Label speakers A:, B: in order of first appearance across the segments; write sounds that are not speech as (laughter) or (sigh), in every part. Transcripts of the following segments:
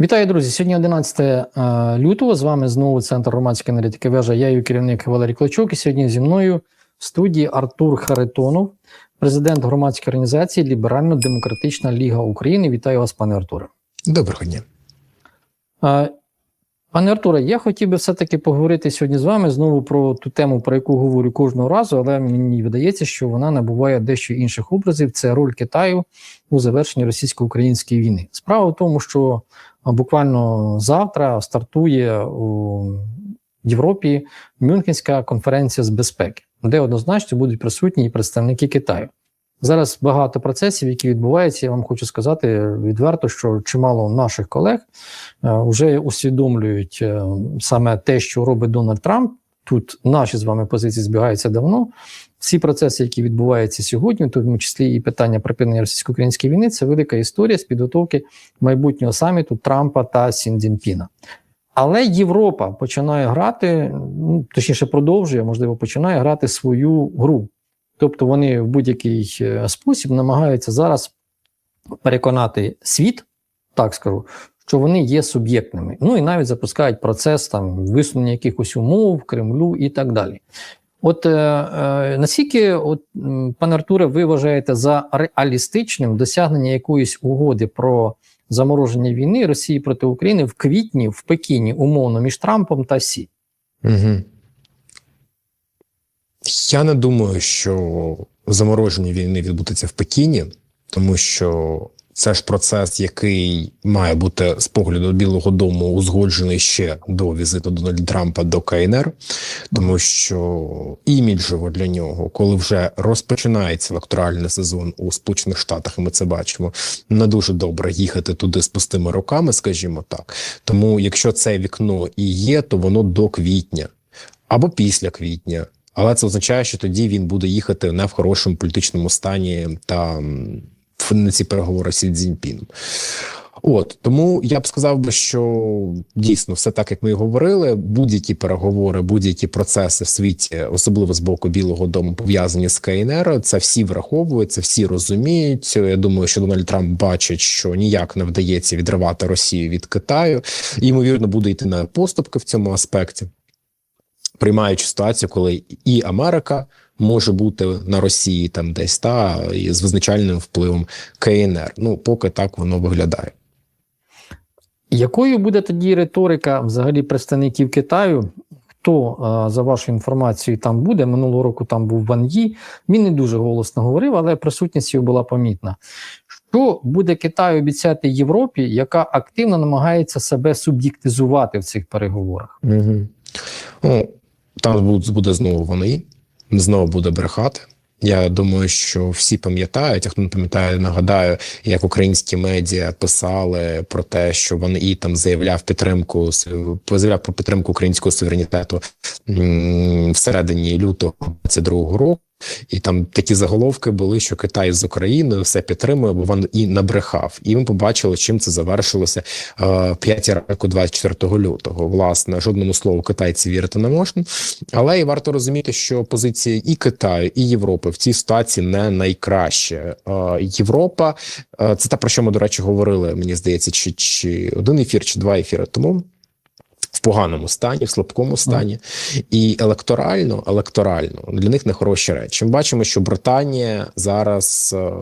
A: Вітаю, друзі! Сьогодні 11 е, лютого. З вами знову центр громадської аналітики вежа. Я її керівник Валерій Клочок. І сьогодні зі мною в студії Артур Харитонов, президент громадської організації Ліберально-Демократична Ліга України. Вітаю вас, пане Артуре.
B: Доброго дня.
A: Пане Артуре, я хотів би все-таки поговорити сьогодні з вами знову про ту тему, про яку говорю кожного разу, але мені видається, що вона набуває дещо інших образів. Це роль Китаю у завершенні російсько-української війни. Справа в тому, що буквально завтра стартує у Європі Мюнхенська конференція з безпеки, де однозначно будуть присутні і представники Китаю. Зараз багато процесів, які відбуваються. Я вам хочу сказати відверто, що чимало наших колег вже усвідомлюють е, саме те, що робить Дональд Трамп. Тут наші з вами позиції збігаються давно. Всі процеси, які відбуваються сьогодні, в тому числі і питання припинення російсько-української війни, це велика історія з підготовки майбутнього саміту Трампа та Сіндзінпіна. Але Європа починає грати, ну точніше, продовжує, можливо, починає грати свою гру. Тобто вони в будь-який е, спосіб намагаються зараз переконати світ, так скажу, що вони є суб'єктними. Ну і навіть запускають процес там висунення якихось умов Кремлю і так далі. От е, е, наскільки, от, пане Артуре, ви вважаєте за реалістичним досягнення якоїсь угоди про замороження війни Росії проти України в квітні в Пекіні, умовно між Трампом та Сі?
B: Угу. Я не думаю, що замороження війни відбудеться в Пекіні, тому що це ж процес, який має бути з погляду Білого Дому узгоджений ще до візиту Дональда Трампа до КНР, тому що іміджево для нього, коли вже розпочинається електоральний сезон у Сполучених Штатах, і ми це бачимо, не дуже добре їхати туди з пустими руками, скажімо так. Тому, якщо це вікно і є, то воно до квітня або після квітня. Але це означає, що тоді він буде їхати не в хорошому політичному стані та на ці переговори з Цзіньпіном. От тому я б сказав би, що дійсно все так, як ми і говорили. Будь-які переговори, будь-які процеси в світі, особливо з боку Білого Дому, пов'язані з КНР, це всі враховують, це всі розуміють. Я думаю, що Дональд Трамп бачить, що ніяк не вдається відривати Росію від Китаю. І, Ймовірно, буде йти на поступки в цьому аспекті приймаючи ситуацію, коли і Америка може бути на Росії там десь та і з визначальним впливом КНР. Ну поки так воно виглядає.
A: Якою буде тоді риторика взагалі представників Китаю? Хто за вашою інформацією там буде? Минулого року там був Ван Ї. Він не дуже голосно говорив, але присутність його була помітна. Що буде Китай обіцяти Європі, яка активно намагається себе суб'єктизувати в цих переговорах?
B: Угу. Ну, там буде знову вони, знову буде брехати. Я думаю, що всі пам'ятають, а хто не пам'ятає, нагадаю, як українські медіа писали про те, що вони і там заявляв підтримку заявляв про підтримку українського суверенітету всередині лютого 22 року. І там такі заголовки були, що Китай з Україною все підтримує, бо він і набрехав. І ми побачили, чим це завершилося 5 е, року 24 лютого. Власне, жодному слову китайці вірити не можна. Але і варто розуміти, що позиція і Китаю, і Європи в цій ситуації не найкраще. Е, Європа е, це те, про що ми, до речі, говорили. Мені здається, чи, чи один ефір, чи два ефіри тому в поганому стані, в слабкому стані, і електорально, електорально для них не хороші речі. Ми бачимо, що Британія зараз е,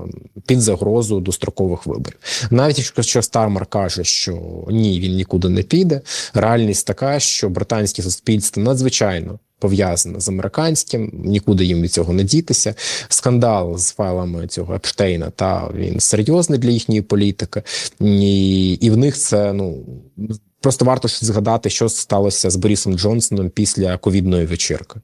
B: під загрозу дострокових виборів. Навіть якщо Стармар каже, що ні, він нікуди не піде. Реальність така, що британське суспільство надзвичайно. Пов'язане з американським, нікуди їм від цього не дітися. Скандал з файлами цього Епштейна та він серйозний для їхньої політики, і і в них це ну Просто варто згадати, що сталося з Борісом Джонсоном після ковідної вечірки.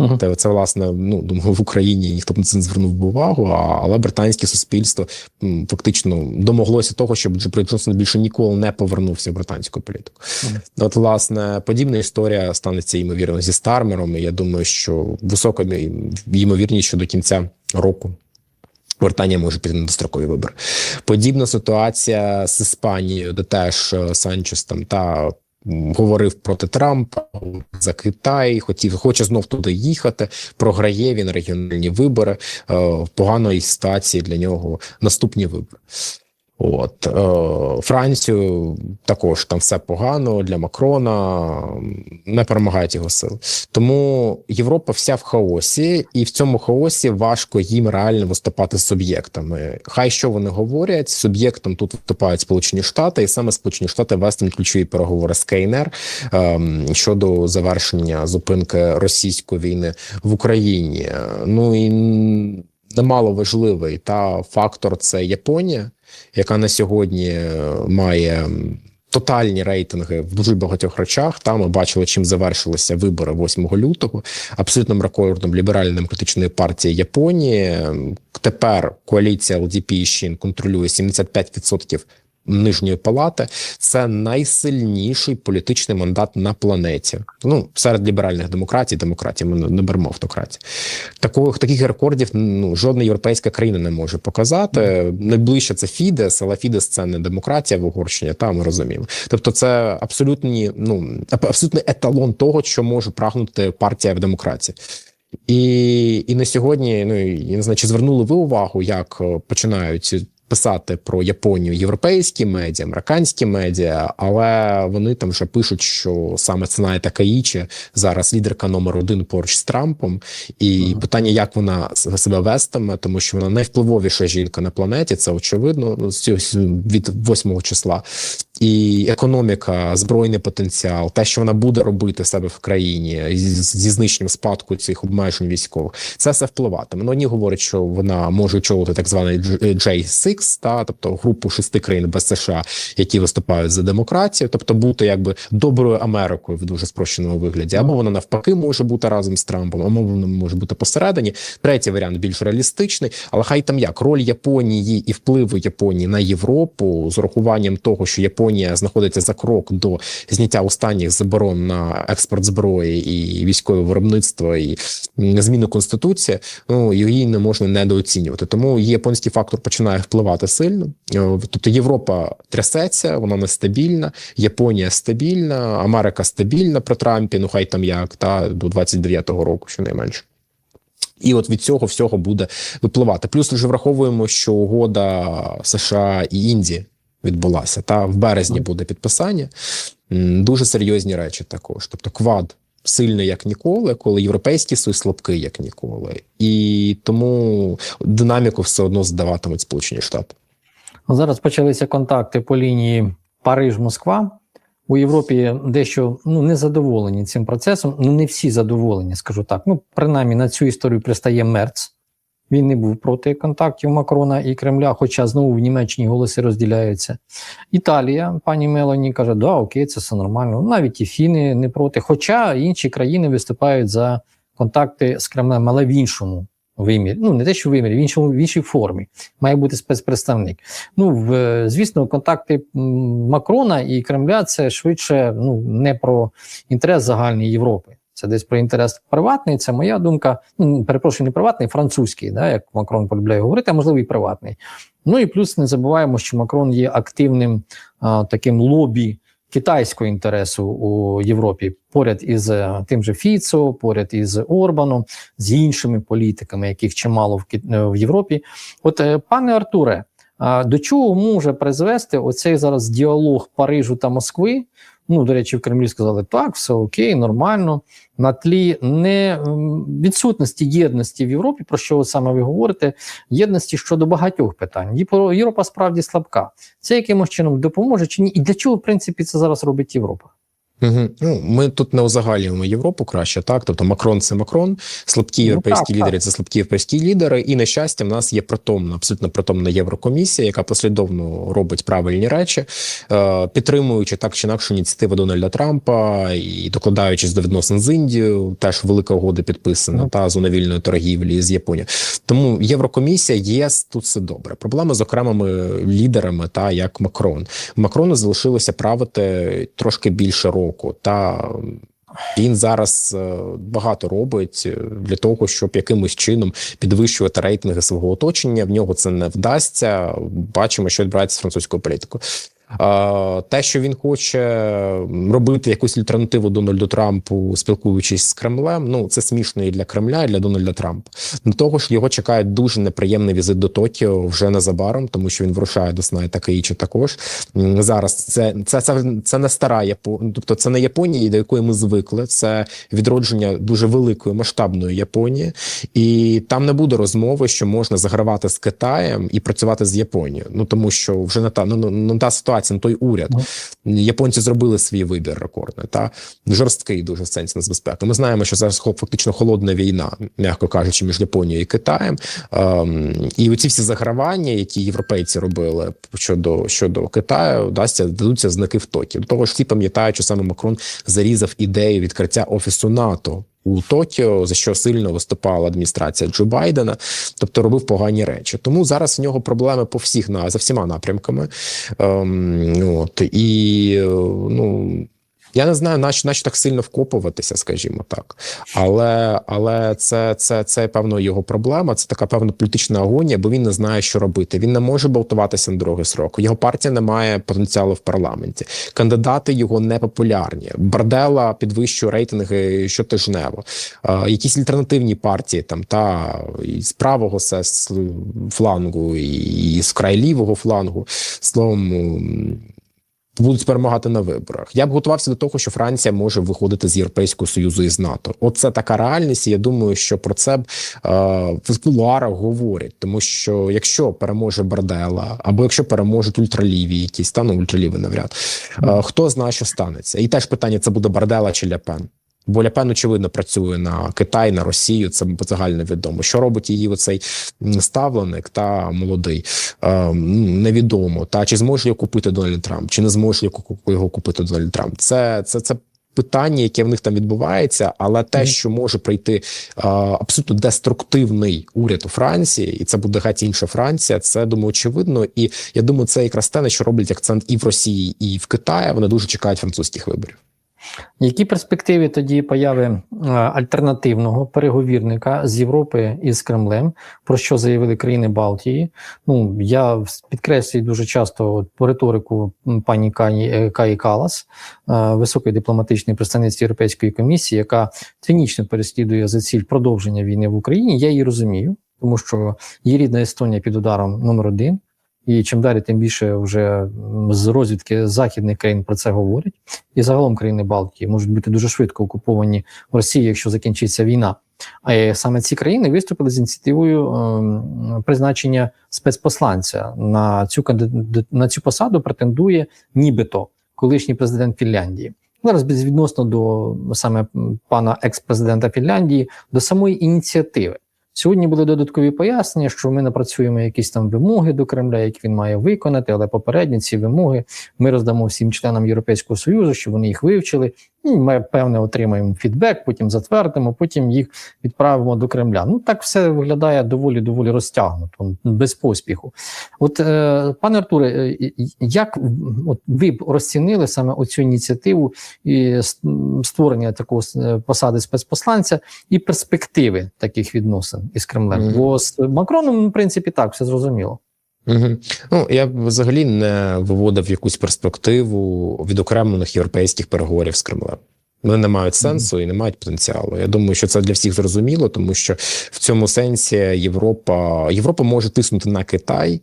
B: Uh -huh. Це власне, ну думаю, в Україні ніхто б на це не звернув увагу, а, але британське суспільство м, фактично домоглося того, щоб Борис Джонсон більше ніколи не повернувся в британську політику. Uh -huh. От, власне, подібна історія станеться ймовірно зі Стармером. і Я думаю, що високо ймовірність, що до кінця року Британія може піти на дострокові вибори. Подібна ситуація з Іспанією, де теж е, Санчес там та. Говорив проти Трампа за Китай, хотів хоче знов туди їхати. Програє він регіональні вибори. Е, в поганої стації для нього наступні вибори. От е, Францію також там все погано для Макрона, не перемагають його сили. Тому Європа вся в хаосі, і в цьому хаосі важко їм реально виступати з суб'єктами. Хай що вони говорять, суб'єктом тут виступають Сполучені Штати, і саме Сполучені Штати вестимуть ключові переговори з КНР ем, щодо завершення зупинки російської війни в Україні. Ну і немало важливий та фактор це Японія, яка на сьогодні е, має тотальні рейтинги в дуже багатьох речах. Там ми бачили, чим завершилися вибори 8 лютого. Абсолютним рекордом ліберально-демократичної партії Японії. Тепер коаліція ЛДП і Шін контролює 75% Нижньої палати це найсильніший політичний мандат на планеті. Ну серед ліберальних демократій, демократій ми не беремо автократії. Таких таких рекордів ну жодна європейська країна не може показати. Найближче це Фідес, але Фідес це не демократія в Угорщині. Та ми розуміємо. Тобто, це абсолютні, ну абсолютний еталон того, що може прагнути партія в демократії. І і на сьогодні, ну я не знаю, чи звернули ви увагу, як починають писати про Японію європейські медіа, американські медіа, але вони там вже пишуть, що саме Ценає Каїчі зараз лідерка номер один поруч з Трампом, і ага. питання, як вона себе вестиме, тому що вона найвпливовіша жінка на планеті. Це очевидно ну, від 8 числа. І економіка, збройний потенціал, те, що вона буде робити себе в країні зі знищенням спадку цих обмежень військових, це все впливатиме. Ну, одні говорять, що вона може очолити так званий J6, та тобто групу шести країн без США, які виступають за демократію, тобто бути якби доброю Америкою в дуже спрощеному вигляді, або вона навпаки може бути разом з Трампом, або вона може бути посередині. Третій варіант більш реалістичний, але хай там як роль Японії і впливу Японії на Європу з урахуванням того, що Японія. Японія знаходиться за крок до зняття останніх заборон на експорт зброї і військове виробництво і зміну конституції. Ну її не можна недооцінювати. Тому японський фактор починає впливати сильно. Тобто Європа трясеться, вона нестабільна, Японія стабільна, Америка стабільна при Трампі. Ну хай там як та до 29-го року, щонайменше. І от від цього всього буде випливати. Плюс вже враховуємо, що угода США і Індії відбулася. Та в березні буде підписання. Дуже серйозні речі також. Тобто, квад сильний як ніколи, коли європейський союз слабкий як ніколи, і тому динаміку все одно здаватимуть Сполучені Штати.
A: Зараз почалися контакти по лінії Париж-Москва. У Європі дещо ну не задоволені цим процесом. Ну не всі задоволені, скажу так. Ну принаймні на цю історію пристає Мерц. Він не був проти контактів Макрона і Кремля, хоча знову в Німеччині голоси розділяються. Італія, пані Мелані, каже, да, окей, це все нормально. Навіть і Фіни не проти. Хоча інші країни виступають за контакти з Кремлем, але в іншому вимірі. Ну, не те, що вимірі, в іншому в іншій формі. Має бути спецпредставник. Ну, в, звісно, контакти Макрона і Кремля це швидше ну, не про інтерес загальної Європи. Це десь про інтерес приватний. Це моя думка. Ну, перепрошую, не приватний, французький, да, як Макрон полюбляє говорити, а можливо і приватний. Ну і плюс не забуваємо, що Макрон є активним а, таким лобі китайського інтересу у Європі, поряд із тим же Фіцо, поряд із Орбаном, з іншими політиками, яких чимало в, в Європі. От, е, пане Артуре, а, до чого може призвести оцей зараз діалог Парижу та Москви? Ну, до речі, в Кремлі сказали, так, все окей, нормально. На тлі не відсутності єдності в Європі, про що ви саме ви говорите, єдності щодо багатьох питань. Європа справді слабка. Це якимось чином допоможе чи ні? І для чого, в принципі, це зараз робить Європа?
B: Угу. Ну, Ми тут не узагальнюємо Європу краще, так тобто Макрон це Макрон, слабкі європейські ну, так, лідери так. це слабкі європейські лідери. І на щастя, в нас є притомна, абсолютно притомна Єврокомісія, яка послідовно робить правильні речі, е, підтримуючи так чи інакше ініціативи Дональда Трампа і докладаючись до відносин з Індією, теж велика угода підписана mm. та зона вільної торгівлі з Японією. Тому Єврокомісія ЄС тут все добре. Проблема з окремими лідерами, та як Макрон. Макрону залишилося правити трошки більше року року. Та він зараз е, багато робить е, для того, щоб якимось чином підвищувати рейтинги свого оточення. В нього це не вдасться. Бачимо, що відбувається з французькою політикою. Те, що він хоче робити якусь альтернативу Дональду Трампу, спілкуючись з Кремлем, ну це смішно і для Кремля, і для Дональда Трампа. До того ж, його чекає дуже неприємний візит до Токіо вже незабаром, тому що він вирушає до Снай Такаїчі також. Зараз це, це, це, це не стара Японія, тобто це не Японія, до якої ми звикли. Це відродження дуже великої масштабної Японії, і там не буде розмови, що можна загравати з Китаєм і працювати з Японією. Ну тому що вже не та ну, ну, не та ситуація, не той уряд. Японці зробили свій вибір рекордний, та жорсткий дуже в сенсі нацбезпеки. Ми знаємо, що зараз фактично холодна війна, м'яко кажучи, між Японією і Китаєм. Ем, і оці всі загравання, які європейці робили щодо щодо Китаю, дасться дадуться знаки в токі. До того ж, всі пам'ятають, що саме Макрон зарізав ідею відкриття офісу НАТО. У Токіо за що сильно виступала адміністрація Джо Байдена, тобто робив погані речі. Тому зараз в нього проблеми по всіх на за всіма напрямками. Ем, от і е, ну я не знаю, нащо нащо так сильно вкопуватися, скажімо так. Але але це, це, це певно його проблема. Це така певна політична агонія, бо він не знає, що робити. Він не може балотуватися на другий срок. Його партія не має потенціалу в парламенті. Кандидати його не популярні. Бардела підвищує рейтинги щотижнево. Е, якісь альтернативні партії там та і з правого флангу, і з край лівого флангу. Словом. Будуть перемагати на виборах. Я б готувався до того, що Франція може виходити з Європейського союзу і з НАТО. Оце така реальність. і Я думаю, що про це е, в кулуарах говорять, тому що якщо переможе Бардела, або якщо переможуть ультраліві, якісь та ну ультраліві навряд, е, хто знає, що станеться, і теж питання: це буде Бардела чи Ляпен. Бо Ляпен, очевидно, працює на Китай, на Росію. Це загально відомо. Що робить її оцей ставленик та молодий? Е, невідомо. Та чи зможе його купити Дональд Трамп, чи не зможе його- його купити Дональд Трамп? Це це, це питання, яке в них там відбувається, але те, що може прийти е, абсолютно деструктивний уряд у Франції, і це буде геть інша Франція. Це думаю, очевидно. І я думаю, це якраз те, на що роблять акцент і в Росії, і в Китаї. Вони дуже чекають французьких виборів.
A: Які перспективи тоді появи е, альтернативного переговірника з Європи і з Кремлем, про що заявили країни Балтії? Ну я підкреслюю дуже часто по риторику пані Каї, е, Каї Калас, е, високої дипломатичної представниці Європейської комісії, яка цинічно переслідує за ціль продовження війни в Україні. Я її розумію, тому що її рідна Естонія під ударом номер один. І чим далі, тим більше вже з розвідки західних країн про це говорять. І загалом країни Балтії можуть бути дуже швидко окуповані в Росії, якщо закінчиться війна. А е, саме ці країни виступили з ініціативою ем, призначення спецпосланця на цю на цю посаду претендує нібито колишній президент Фінляндії. Зараз безвідносно до саме пана екс-президента Фінляндії, до самої ініціативи. Сьогодні були додаткові пояснення, що ми напрацюємо якісь там вимоги до Кремля, які він має виконати, але попередні ці вимоги ми роздамо всім членам Європейського Союзу, щоб вони їх вивчили. І ми певне отримаємо фідбек, потім затвердимо, потім їх відправимо до Кремля. Ну так все виглядає доволі доволі розтягнуто, без поспіху. От, е, пане Артуре, е, як от ви б розцінили саме оцю ініціативу і створення такого е, посади спецпосланця і перспективи таких відносин із Кремлем?
B: Мгм.
A: Бо з Макроном, в принципі, так все зрозуміло.
B: Угу. Ну я б взагалі не виводив якусь перспективу відокремлених європейських переговорів з Кремлем. Вони не мають сенсу і не мають потенціалу. Я думаю, що це для всіх зрозуміло, тому що в цьому сенсі Європа Європа може тиснути на Китай.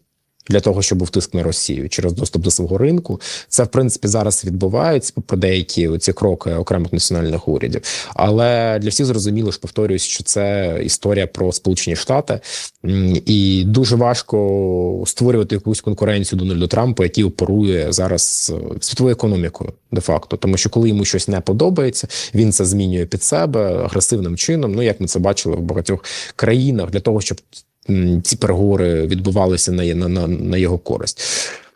B: Для того щоб був тиск на Росію через доступ до свого ринку, це в принципі зараз відбувається попри деякі ці кроки окремих національних урядів. Але для всіх зрозуміло, що повторююсь, що це історія про Сполучені Штати, і дуже важко створювати якусь конкуренцію Дональду Трампу, який оперує зараз е, світовою економікою, де факто, тому що коли йому щось не подобається, він це змінює під себе агресивним чином. Ну як ми це бачили в багатьох країнах, для того, щоб ці переговори відбувалися на, на, на, його користь.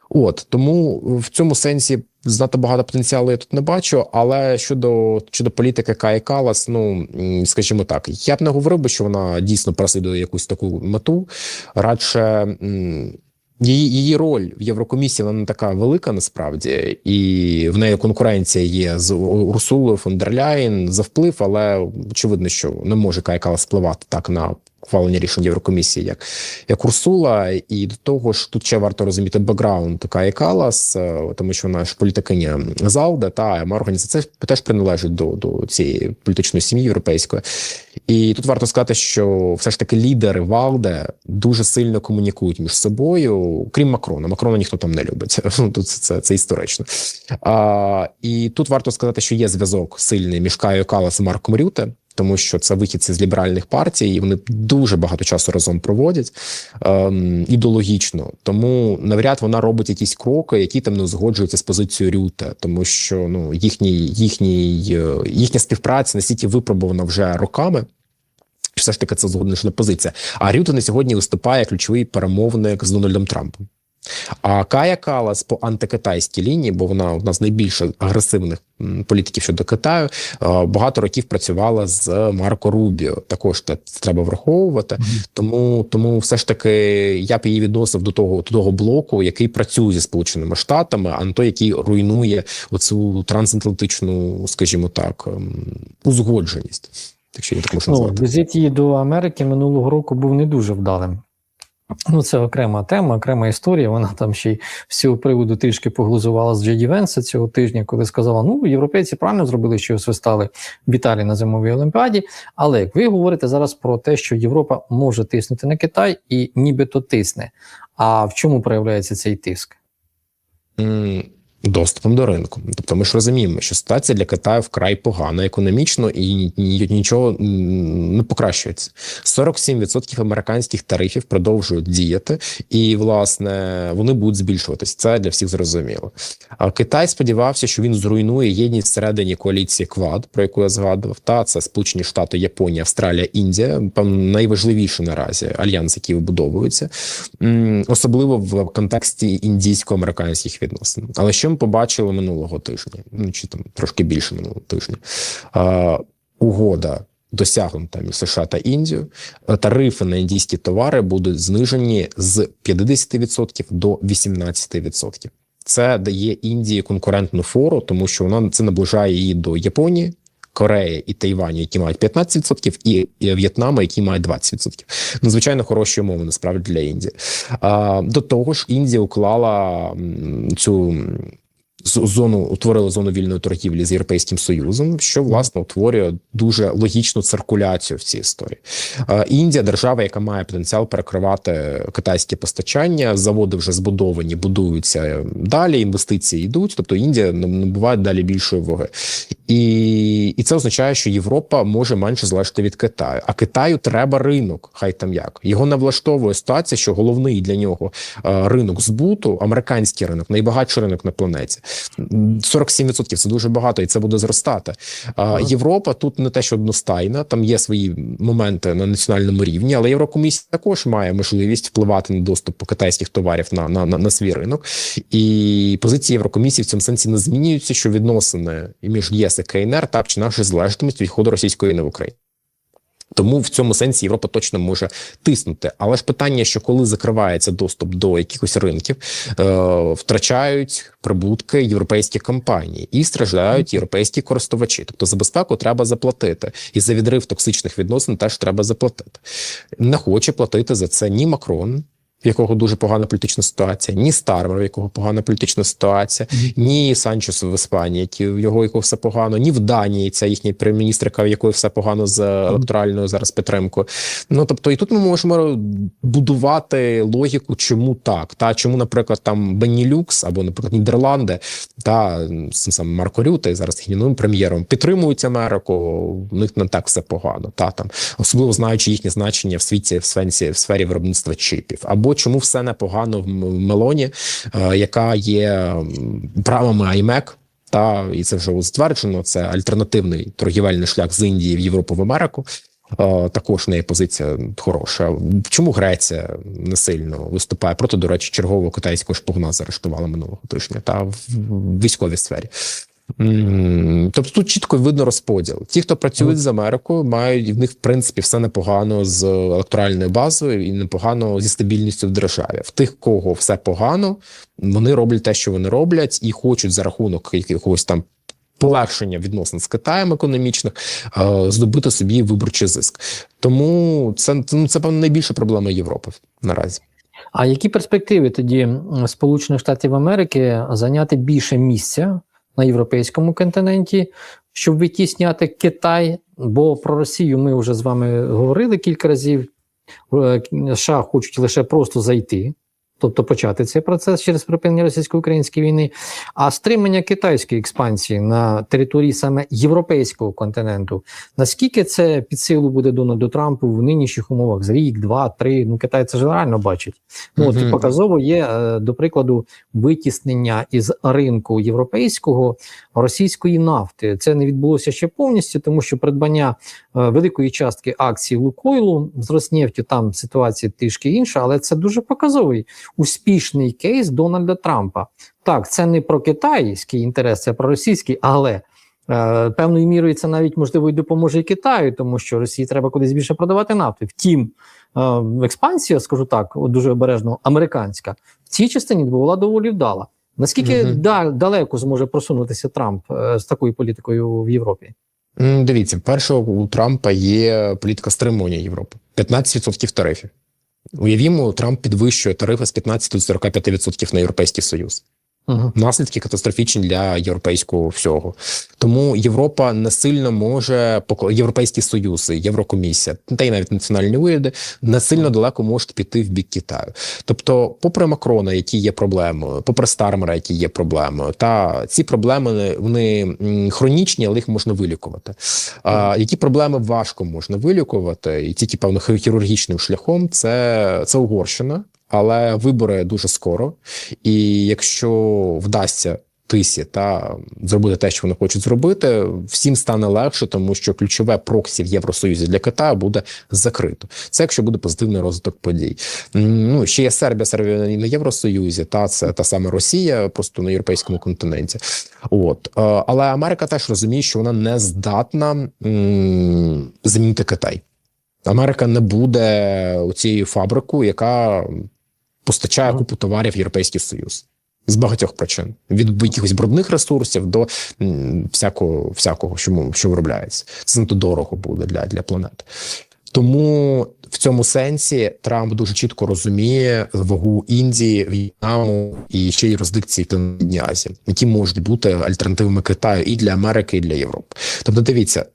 B: От тому в цьому сенсі знато багато потенціалу я тут не бачу. Але щодо щодо політики Каї Калас, ну скажімо так, я б не говорив би, що вона дійсно переслідує якусь таку мету. Радше її, її роль в Єврокомісії вона не така велика насправді, і в неї конкуренція є з Урсулою фон дер Ляєн за вплив, але очевидно, що не може Кая Калас впливати так на ухвалення рішень Єврокомісії як, як Урсула, і до того ж тут ще варто розуміти бекграунд така Калас, е, тому що вона ж політикиня Залда, та організація теж приналежить до, до цієї політичної сім'ї європейської. І тут варто сказати, що все ж таки лідери Валде дуже сильно комунікують між собою, крім Макрона. Макрона ніхто там не любить. (laughs) Ну, Тут це, це, історично. А, І тут варто сказати, що є зв'язок сильний між Кайо Калас і Марком Рюте. Тому що це вихідці з ліберальних партій, і вони дуже багато часу разом проводять ем, ідеологічно. Тому навряд вона робить якісь кроки, які там не узгоджуються з позицією Рюте, тому що ну їхній їхній е, їхня співпраця настільки випробувана вже роками. Все ж таки це згодна позиція. А Рюте на сьогодні виступає ключовий перемовник з Дональдом Трампом. А Кая Калас по антикитайській лінії, бо вона одна з найбільш агресивних політиків щодо Китаю, е, багато років працювала з Марко Рубіо. Також це треба враховувати. Тому, тому все ж таки я б її відносив до того, до того блоку, який працює зі Сполученими Штатами, а не той, який руйнує оцю трансатлантичну, скажімо так, ем, узгодженість. Якщо я так можу
A: Ну, візит її до Америки минулого року був не дуже вдалим. Ну, це окрема тема, окрема історія. Вона там ще й з цього приводу трішки поглузувала з Джеді Венса цього тижня, коли сказала: ну, європейці правильно зробили, що свистали Віталій на зимовій олімпіаді. Але як ви говорите зараз про те, що Європа може тиснути на Китай і нібито тисне. А в чому проявляється цей тиск?
B: Доступом до ринку, тобто ми ж розуміємо, що ситуація для Китаю вкрай погана економічно і ні- ні- нічого не покращується. 47% американських тарифів продовжують діяти, і власне вони будуть збільшуватись. Це для всіх зрозуміло. А Китай сподівався, що він зруйнує єдність всередині коаліції Квад, про яку я згадував. Та це Сполучені Штати, Японія, Австралія, Індія. Найважливіше наразі альянс, який вибудовується, особливо в контексті індійсько-американських відносин. Але що ми побачили минулого тижня? Ну чи там трошки більше минулого тижня? А, угода. Досягнута між США та Індією, тарифи на індійські товари будуть знижені з 50% до 18%. Це дає Індії конкурентну фору, тому що вона це наближає її до Японії, Кореї і Тайваню, які мають 15%, і, В'єтнаму, які мають 20%. Надзвичайно хороші умови насправді для Індії. До того ж, Індія уклала цю. Зону утворила зону вільної торгівлі з європейським союзом, що власне утворює дуже логічну циркуляцію в цій історії. Е, Індія держава, яка має потенціал перекривати китайське постачання. Заводи вже збудовані, будуються далі. Інвестиції йдуть. Тобто Індія набуває далі більшої ваги, і, і це означає, що Європа може менше залежати від Китаю. А Китаю треба ринок. Хай там як його не влаштовує ситуація, що головний для нього е, ринок збуту, американський ринок, найбагатший ринок на планеті. 47% – це дуже багато, і це буде зростати. А Європа тут не те, що одностайна, там є свої моменти на національному рівні, але Єврокомісія також має можливість впливати на доступ китайських товарів на, на, на, на свій ринок. І позиції Єврокомісії в цьому сенсі не змінюються, що відносини між ЄС і КНР так чи інакше залежатимуть від ходу російської війни в Україні. Тому в цьому сенсі Європа точно може тиснути. Але ж питання, що коли закривається доступ до якихось ринків, е, втрачають прибутки європейські компанії і страждають європейські користувачі. Тобто за безпеку треба заплатити, і за відрив токсичних відносин теж треба заплатити. Не хоче платити за це ні Макрон. В якого дуже погана політична ситуація, ні Стармер, в якого погана політична ситуація, ні Санчес в Іспанії, які в його якого все погано, ні в Данії ця їхня прем'єр-міністрка, в якої все погано з електоральною зараз підтримкою. Ну тобто, і тут ми можемо будувати логіку, чому так, та чому, наприклад, там Беннілюкс або, наприклад, Нідерланди та самим Марко Рюте, зараз їхнім новим прем'єром, підтримують Америку. У них не так все погано. Та там особливо знаючи їхнє значення в світі в сфері, в сфері виробництва чипів, або чому все непогано в Мелоні, е, яка є правами iMac, та і це вже стверджено. Це альтернативний торгівельний шлях з Індії в Європу в Америку. Е, Також неї позиція хороша. Чому Греція не сильно виступає проти, до речі, чергового китайського шпигуна заарештували минулого тижня та в військовій сфері. Тобто тут чітко видно розподіл. Ті, хто працюють з Америкою, мають в них в принципі все непогано з електоральною базою і непогано зі стабільністю в державі. В тих, кого все погано, вони роблять те, що вони роблять, і хочуть за рахунок якогось там полегшення відносин з Китаєм економічних, е, здобути собі виборчий зиск. Тому це ну, це певно найбільша проблема Європи наразі.
A: А які перспективи тоді Сполучених Штатів Америки зайняти більше місця на європейському континенті, щоб витісняти Китай? Бо про Росію ми вже з вами говорили кілька разів. Е, США хочуть лише просто зайти, тобто почати цей процес через припинення російсько-української війни, а стримання китайської експансії на території саме європейського континенту. Наскільки це під силу буде Дональду Трампу в нинішніх умовах за рік, два, три? Ну Китай це ж реально бачить. Ну от показово є е, до прикладу витіснення із ринку європейського російської нафти. Це не відбулося ще повністю, тому що придбання е, великої частки акцій Лукойлу з Роснефтю, там ситуація трішки інша, але це дуже показовий успішний кейс Дональда Трампа. Так, це не про китайський інтерес, це про російський, але. е, Певною мірою це навіть можливо і допоможе і Китаю, тому що Росії треба кудись більше продавати нафти. Втім, е, експансія, скажу так, дуже обережно, американська в цій частині була доволі вдала. Наскільки
B: Мгм.
A: да- далеко зможе просунутися Трамп е, з такою політикою в Європі?
B: Дивіться, перше, у Трампа є політика стримування Європи. 15% тарифів. Уявімо, Трамп підвищує тарифи з 15 до 45% на Європейський Союз.
A: Угу.
B: Наслідки катастрофічні для європейського всього. Тому Європа не сильно може покла- Європейський Союз, і Єврокомісія, та й навіть національні уряди не сильно далеко можуть піти в бік Китаю. Тобто, попри Макрона, які є проблемою, попри Стармера, які є проблемою, та ці проблеми вони хронічні, але їх можна вилікувати. А які проблеми важко можна вилікувати, і тільки певно хірургічним шляхом, це, це Угорщина. Але вибори дуже скоро, і якщо вдасться тисі та зробити те, що вони хочуть зробити, всім стане легше, тому що ключове проксі в Євросоюзі для Китаю буде закрито. Це якщо буде позитивний розвиток подій. Ну ще є Сербія, Сербія на Євросоюзі, та це та саме Росія, просто на європейському континенті. От Е, але Америка теж розуміє, що вона не здатна замінити Китай. Америка не буде цією фабрикою, яка постачає купу товарів в Європейський Союз. З багатьох причин від якихось брудних ресурсів до всякого, всякого, що, що виробляється. Це занадто дорого буде для, для планети. Тому в цьому сенсі Трамп дуже чітко розуміє вагу Індії, В'єтнаму і ще й юрисдикції в Південній Азії, які можуть бути альтернативами Китаю і для Америки, і для Європи. Тобто, дивіться,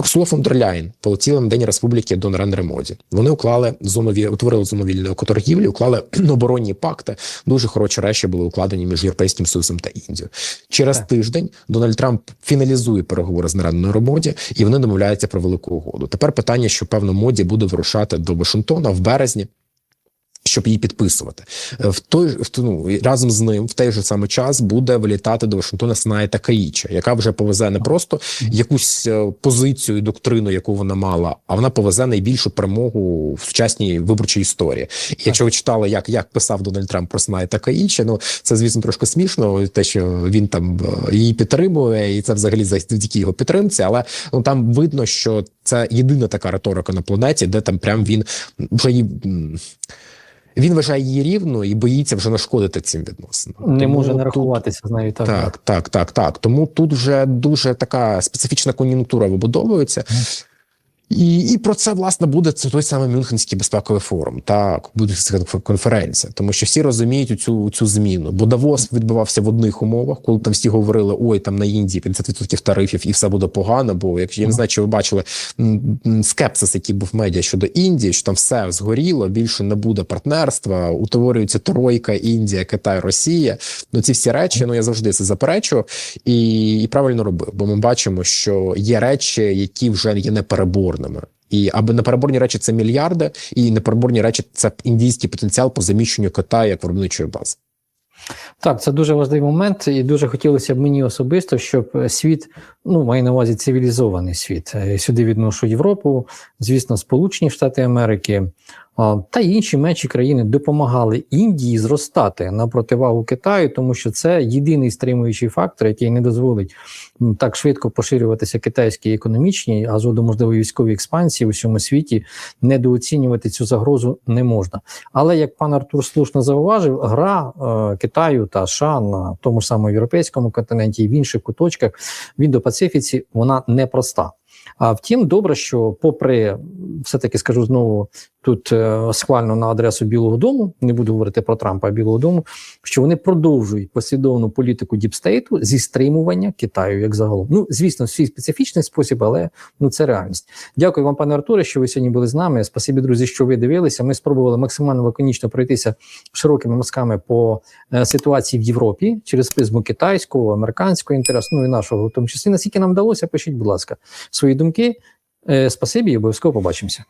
B: Урсула фон дер Ляйн полетіла на День Республіки до Нарендри Моді. Вони уклали зону ві- утворили зону вільної торгівлі, уклали (clears throat) оборонні пакти. Дуже хороші речі були укладені між Європейським Союзом та Індією. Через
A: Так.
B: тиждень Дональд Трамп фіналізує переговори з Нарендною моді, і вони домовляються про велику угоду. Тепер питання, що певно моді буде вирушати до Вашингтона в березні. Щоб її підписувати Е, в той в ну, разом з ним в той же самий час буде вилітати до Вашингтона Сная Такаїча, яка вже повезе не просто якусь е, позицію і доктрину, яку вона мала, а вона повезе найбільшу перемогу в сучасній виборчій історії. І якщо ви читали, як, як писав Дональд Трамп про Сная Такаїча, ну це звісно трошки смішно, те, що він там е, її підтримує, і це взагалі завдяки його підтримці. Але ну там видно, що це єдина така риторика на планеті, де там прям він вже її. Він вважає її рівною і боїться вже нашкодити цим відносинам.
A: Не
B: Тому
A: може не
B: тут-
A: рахуватися з нею так.
B: так, так, так, так. Тому тут вже дуже така специфічна кон'юнктура вибудовується. І, і про це власне буде це той самий Мюнхенський безпековий форум, так буде конференція, тому що всі розуміють цю цю зміну. Бо Давос відбувався в одних умовах, коли там всі говорили: ой, там на Індії 50% тарифів і все буде погано. Бо якщо я не знаю, чи ви бачили скепсис, який був в медіа щодо Індії, що там все згоріло, більше не буде партнерства, утворюється тройка Індія, Китай, Росія. Ну ці всі речі, ну я завжди це заперечу і, і правильно робив. Бо ми бачимо, що є речі, які вже є непереборними. І аби непереборні речі це мільярди, і непереборні речі це індійський потенціал по заміщенню Китаю як виробничої бази.
A: Так, це дуже важливий момент, і дуже хотілося б мені особисто, щоб світ, ну маю на увазі цивілізований світ. е, Сюди відношу Європу, звісно, Сполучені Штати Америки, та інші менші країни допомагали Індії зростати на противагу Китаю, тому що це єдиний стримуючий фактор, який не дозволить так швидко поширюватися китайській економічній, а згодом можливо військовій експансії у всьому світі. Недооцінювати цю загрозу не можна. Але як пан Артур слушно зауважив, гра е, Китаю та США на тому ж самому європейському континенті і в інших куточках в Індо-Пацифіці вона непроста. А втім, добре, що, попри все-таки скажу знову тут е, схвально на адресу Білого Дому, не буду говорити про Трампа, а Білого Дому, що вони продовжують послідовну політику діпстейту зі стримування Китаю як загалом. Ну, звісно, свій специфічний спосіб, але ну це реальність. Дякую вам, пане Артуре, що ви сьогодні були з нами. Спасибі, друзі, що ви дивилися. Ми спробували максимально лаконічно пройтися широкими мазками по е, ситуації в Європі через призму китайського, американського інтересу, ну і нашого, в тому числі. Наскільки нам вдалося, пишіть, будь ласка, свої думки. Е, Спасибі і обов'язково побачимося.